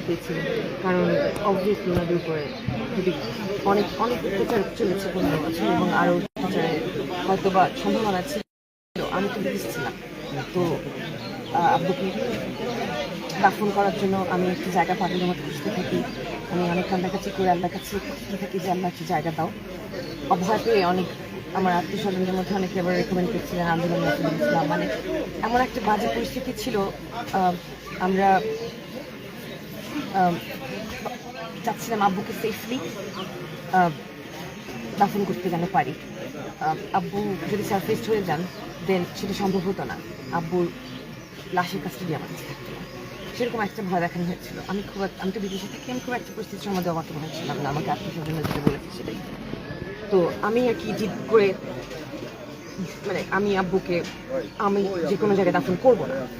পেয়েছিলেন কারণ অবভিয়াসলি ওনাদের উপরে খুবই অনেক অনেক অত্যাচার চলেছে পনেরো বছর এবং আরও অত্যাচারের হয়তো বা সম্ভাবনা ছিল আমি তো বিদেশ ছিলাম তো আহ, আব্বুকে দাফন করার জন্য আমি একটি জায়গা পাগলের মতো খুঁজতে থাকি। আমি অনেক কান্দাকাছি করে আল্লাহর কাছে খুঁজতে থাকি যে আল্লাহ একটি জায়গা দাও। অভয় পেয়ে অনেক আমার আত্মীয় স্বজনদের মধ্যে অনেকে আবার রেকমেন্ড করছিলেন আন্দোলন মানে এমন একটা বাজে পরিস্থিতি ছিল আমরা চাচ্ছিলাম আব্বুকে সেফলি দাফন করতে যেন পারি আব্বু যদি সারফেস হয়ে যান দেন সেটা সম্ভব হতো না। আব্বুর লাশের কাস্টডি আমার কাছে সেরকম একটা ভয় দেখানো হয়েছিল আমি খুব আমি তো বিদেশে থাকি, আমি খুব একটা পরিস্থিতির মধ্যে অবাক হয়েছিলাম না। আমাকে আত্মীয় স্বজনরা যেটা বলেছে সেটাই। তো আমি আর কি জিদ করে মানে আমি আব্বুকে আমি যে কোনো জায়গায় দাফন করব না।